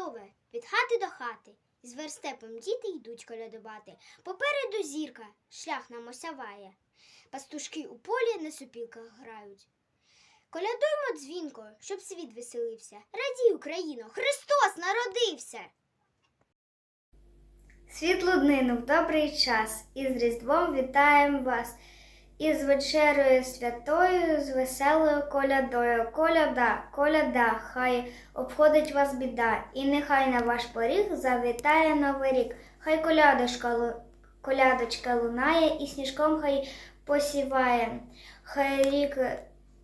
Листове від хати до хати, з верстепом діти йдуть колядувати. Попереду зірка шлях нам осяває. Пастушки у полі на супілках грають. Колядуємо дзвінко, щоб світ веселився. Радій, Україно, Христос народився. Світлу днину в добрий час і з Різдвом вітаємо вас і з вечерою святою, з веселою колядою. Коляда, коляда, хай обходить вас біда, і нехай на ваш поріг завітає новий рік. Хай колядочка, колядочка лунає, і сніжком хай посіває. Хай рік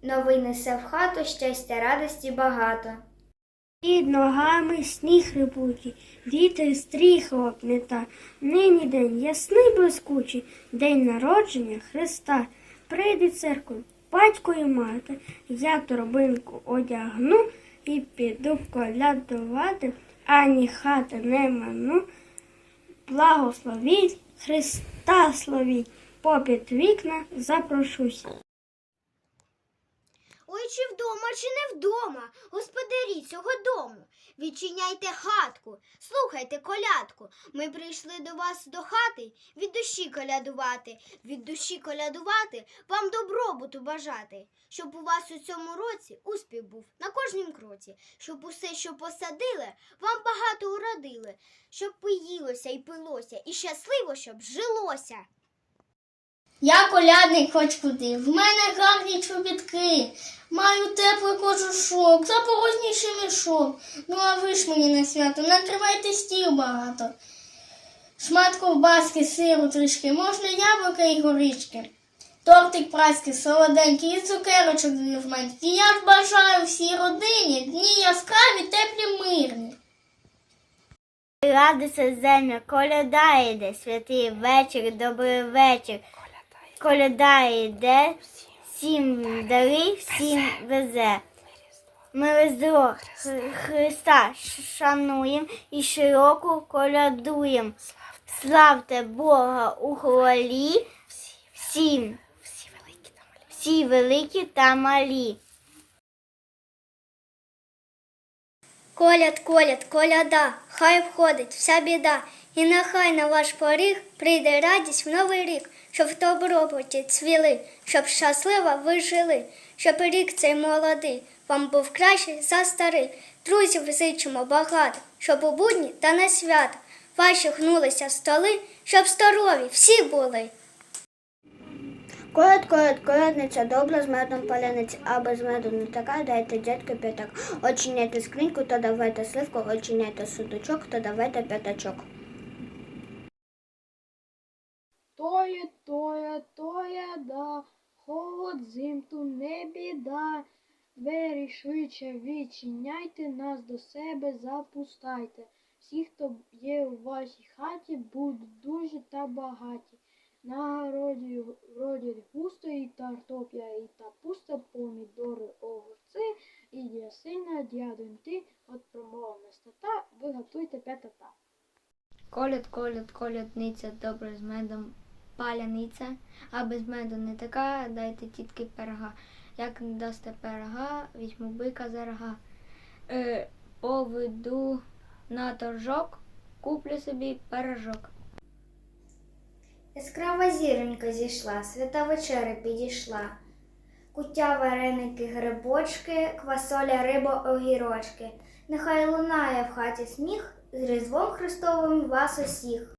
новий несе в хату, щастя, радості багато. Під ногами сніг рипучий, вітер стріх лопнета. Нині день ясний блискучий, день народження Христа. Прийди церкву, батько і мати, я торбинку одягну і піду колядувати, ані хати не ману. Благословіть, Христа славіть, попід вікна запрошуся. Ой, чи вдома, чи не вдома, господарі цього дому. Відчиняйте хатку, слухайте колядку. Ми прийшли до вас до хати від душі колядувати, від душі колядувати, вам добробуту бажати, щоб у вас у цьому році успіх був на кожнім кроці, щоб усе, що посадили, вам багато уродили, щоб поїлося і пилося, і щасливо, щоб жилося. Я колядник хоч куди, в мене гарні чобітки, маю теплий кожушок, запорозніший мішок. Ну а ви ж мені на свято, накривайте стіл багато. Шмат ковбаски, сиру трішки, можна яблука і горішки. Тортик праський, солоденький і цукерочок дві жменькі. Я ж бажаю всій родині дні яскраві, теплі, мирні. Радуйся, земля, коляда йде, святий вечір, добрий вечір. Коляда йде, всім дари, всім везе. Ми Різдво Христа шануємо і широко колядуємо. Славте Бога у хвалі всім, всі великі та малі. Коляд, коляд, коляда, хай входить вся біда, і нехай на ваш поріг прийде радість в новий рік, щоб в добробуті цвіли, щоб щасливо ви жили, щоб рік цей молодий вам був кращий за старий. Друзів зичимо багато, щоб у будні та на свят ваші гнулися столи, щоб здорові всі були. Коляд, коляд, колядниця, добра з медом паляниця, а без меду не така, дайте дядька п'ятак. Очиняйте скриньку, то давайте сливку, очиняйте судочок, то давайте п'ятачок. Тоє, тоє, тоє, да, холод зимту не біда. Двері швидше відчиняйте, нас до себе запускайте. Всі, хто є у вашій хаті, будуть дуже та багаті. На городі вродять густо і картопля, і капуста, помідори, огурці, і ясина, дядоньки, от промовна стата, ви готуйте п'ятата. Коляд, коляд, колядниця, добре з медом паляниця, а без меду не така, дайте тітки пирога. Як не дасте пирога, візьму бика за рога. Е, поведу на торжок, куплю собі пирожок. Яскрава зіронька зійшла, свята вечеря підійшла. Куття, вареники, грибочки, квасоля, риба, огірочки. Нехай лунає в хаті сміх, з Різдвом Христовим вас усіх.